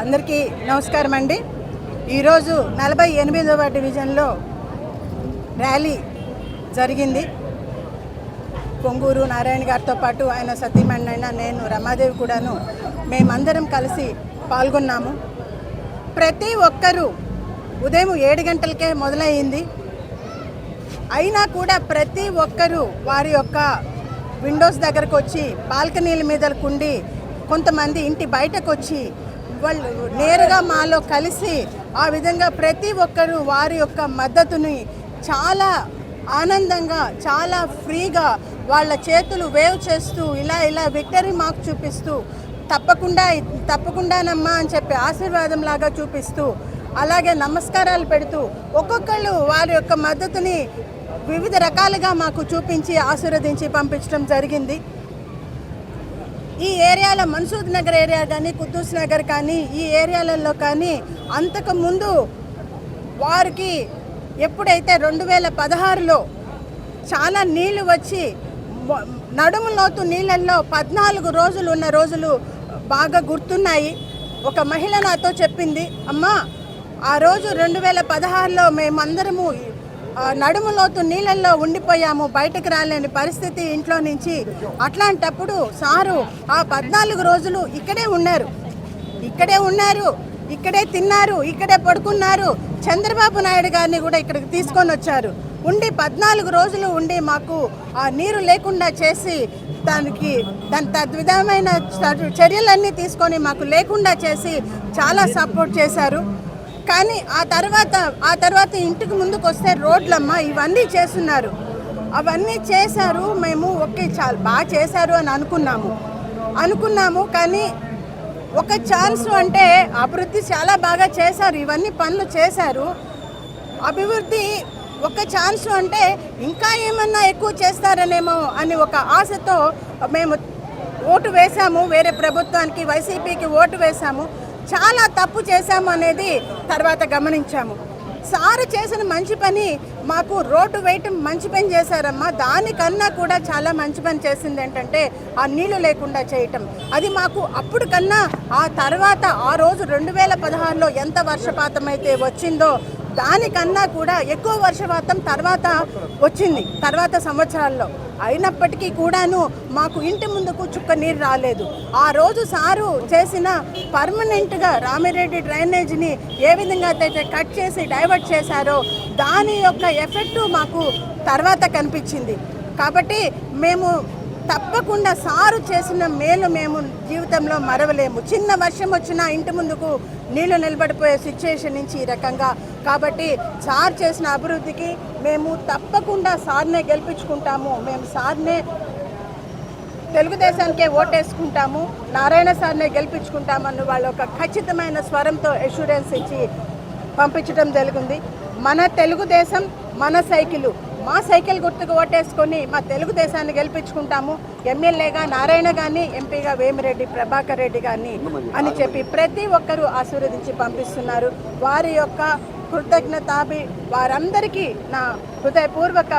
అందరికీ నమస్కారం అండి. ఈరోజు నలభై ఎనిమిదవ డివిజన్లో ర్యాలీ జరిగింది. పొంగూరు నారాయణ గారితో పాటు ఆయన సతీమణి నేను రమాదేవి కూడాను మేమందరం కలిసి పాల్గొన్నాము. ప్రతి ఒక్కరూ ఉదయం ఏడు గంటలకే మొదలయ్యింది. అయినా కూడా ప్రతి ఒక్కరూ వారి యొక్క విండోస్ దగ్గరకు వచ్చి బాల్కనీల మీద కుండి కొంతమంది ఇంటి బయటకు వచ్చి వాళ్ళు నేరుగా మాలో కలిసి ఆ విధంగా ప్రతి ఒక్కరూ వారి యొక్క మద్దతుని చాలా ఆనందంగా చాలా ఫ్రీగా వాళ్ళ చేతులు వేవ్ చేస్తూ ఇలా ఇలా విక్టరీ మార్క్ చూపిస్తూ తప్పకుండా తప్పకుండానమ్మా అని చెప్పి ఆశీర్వాదం లాగా చూపిస్తూ అలాగే నమస్కారాలు పెడుతూ ఒక్కొక్కళ్ళు వారి యొక్క మద్దతుని వివిధ రకాలుగా మాకు చూపించి ఆశీర్వదించి పంపించడం జరిగింది. ఈ ఏరియాలో మన్సూద్ నగర్ ఏరియా కానీ కుద్దూస్ నగర్ కానీ ఈ ఏరియాలలో కానీ అంతకుముందు వారికి ఎప్పుడైతే రెండు వేల పదహారులో చాలా నీళ్ళు వచ్చి నడుము లోతు నీళ్ళల్లో పద్నాలుగు రోజులు ఉన్న రోజులు బాగా గుర్తున్నాయి. ఒక మహిళ నాతో చెప్పింది అమ్మా ఆ రోజు రెండు వేల పదహారులో మేమందరము నడుములోతు నీళ్ళల్లో ఉండిపోయాము బయటకు రాలేని పరిస్థితి ఇంట్లో నుంచి. అట్లాంటప్పుడు సారు ఆ పద్నాలుగు రోజులు ఇక్కడే ఉన్నారు. ఇక్కడే ఉన్నారు ఇక్కడే తిన్నారు ఇక్కడే పడుకున్నారు. చంద్రబాబు నాయుడు గారిని కూడా ఇక్కడికి తీసుకొని వచ్చారు. ఉండి పద్నాలుగు రోజులు ఉండి మాకు ఆ నీరు లేకుండా చేసి దానికి దాని తద్విధమైన చర్యలన్నీ తీసుకొని మాకు లేకుండా చేసి చాలా సపోర్ట్ చేశారు. కానీ ఆ తర్వాత ఆ తర్వాత ఇంటికి ముందుకు వస్తే రోడ్లమ్మ ఇవన్నీ చేస్తున్నారు. అవన్నీ చేశారు మేము ఓకే చాలా బాగా చేశారు అని అనుకున్నాము. అనుకున్నాము కానీ ఒక ఛాన్స్ అంటే అభివృద్ధి చాలా బాగా చేశారు ఇవన్నీ పనులు చేశారు. అభివృద్ధి ఒక ఛాన్స్ అంటే ఇంకా ఏమన్నా ఎక్కువ చేస్తారనేమో అని ఒక ఆశతో మేము ఓటు వేశాము వేరే ప్రభుత్వానికి వైసీపీకి ఓటు వేశాము. చాలా తప్పు చేశాము అనేది తర్వాత గమనించాము. సారు చేసిన మంచి పని మాకు రోడ్డు వేయటం మంచి పని చేశారమ్మా. దానికన్నా కూడా చాలా మంచి పని చేసింది ఏంటంటే ఆ నీళ్ళు లేకుండా చేయటం. అది మాకు అప్పుడు కన్నా ఆ తర్వాత ఆ రోజు రెండు వేల పదహారులో ఎంత వర్షపాతం అయితే వచ్చిందో దానికన్నా కూడా ఎక్కువ వర్షపాతం తర్వాత వచ్చింది తర్వాత సంవత్సరాల్లో. అయినప్పటికీ కూడాను మాకు ఇంటి ముందుకు చుక్క నీరు రాలేదు. ఆ రోజు సారు చేసిన పర్మనెంట్గా రామిరెడ్డి డ్రైనేజీని ఏ విధంగా అయితే కట్ చేసి డైవర్ట్ చేశారో దాని యొక్క ఎఫెక్ట్ మాకు తర్వాత కనిపించింది. కాబట్టి మేము తప్పకుండా సారు చేసిన మేలు మేము జీవితంలో మరవలేము. చిన్న వర్షం వచ్చినా ఇంటి ముందుకు నీళ్ళు నిలబడిపోయే సిచ్యుయేషన్ నుంచి ఈ రకంగా కాబట్టి సార్ చేసిన అభివృద్ధికి మేము తప్పకుండా సార్నే గెలిపించుకుంటాము. మేము సార్నే తెలుగుదేశానికే ఓటేసుకుంటాము. నారాయణ సార్నే గెలిపించుకుంటామని వాళ్ళ ఒక ఖచ్చితమైన స్వరంతో ఎష్యూరెన్స్ ఇచ్చి పంపించడం జరిగింది. మన తెలుగుదేశం మన సైకిల్. మా సైకిల్ గుర్తుకు ఓటేసుకొని మా తెలుగుదేశాన్ని గెలిపించుకుంటాము. ఎమ్మెల్యేగా నారాయణ గారిని ఎంపీగా వేమిరెడ్డి ప్రభాకర్ రెడ్డి గారిని అని చెప్పి ప్రతి ఒక్కరూ ఆశీర్వదించి పంపిస్తున్నారు. వారి యొక్క కృతజ్ఞతాభి వారందరికీ నా హృదయపూర్వక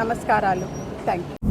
నమస్కారాలు. Thank you